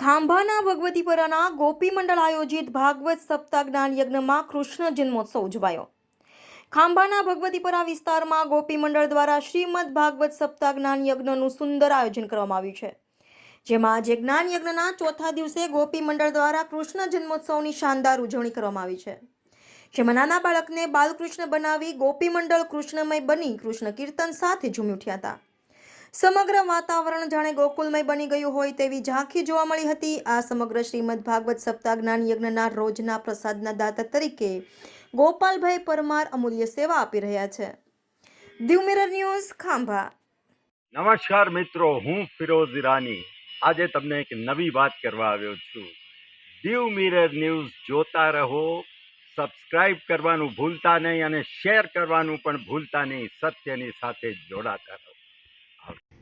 ખાંભાના ભગવતીપરાના ગોપી મંડળ આયોજિત ભાગવત સપ્તાહ જ્ઞાન યજ્ઞમાં કૃષ્ણ જન્મોત્સવ ઉજવાયો. ખાંભાના ભગવતીપરા વિસ્તારમાં ગોપી મંડળ દ્વારા શ્રીમદ ભાગવત સપ્તાહ જ્ઞાન યજ્ઞનું સુંદર આયોજન કરવામાં આવ્યું છે. જેમાં આજે જ્ઞાન યજ્ઞના ચોથા દિવસે ગોપી મંડળ દ્વારા કૃષ્ણ જન્મોત્સવની શાનદાર ઉજવણી કરવામાં આવી છે. જેમાં નાના બાળકને બાલકૃષ્ણ બનાવી ગોપી મંડળ કૃષ્ણમય બની કૃષ્ણ કીર્તન સાથે ઝૂમી ઉઠ્યા હતા. સમગ્ર વાતાવરણ જાણે ગોકુલમય બની ગયું હોય તેવી ઝાંખી જોવા મળી હતી. આ સમગ્ર શ્રીમદ ભાગવત સપ્તાહ જ્ઞાન યજ્ઞના રોજના પ્રસાદના દાતા તરીકે ગોપાલભાઈ પરમાર અમૂલ્ય સેવા આપી રહ્યા છે. Diu mirror news, Khambha. નમસ્કાર મિત્રો, હું ફિરોઝ ઈરાની આજે તમને એક નવી વાત કરવા આવ્યો છું. દીવ મિરર ન્યૂઝ જોતા રહો, સબસ્ક્રાઇબ કરવાનું ભૂલતા નહીં અને શેર કરવાનું પણ ભૂલતા નહીં. સત્યની સાથે જોડાતા રહો.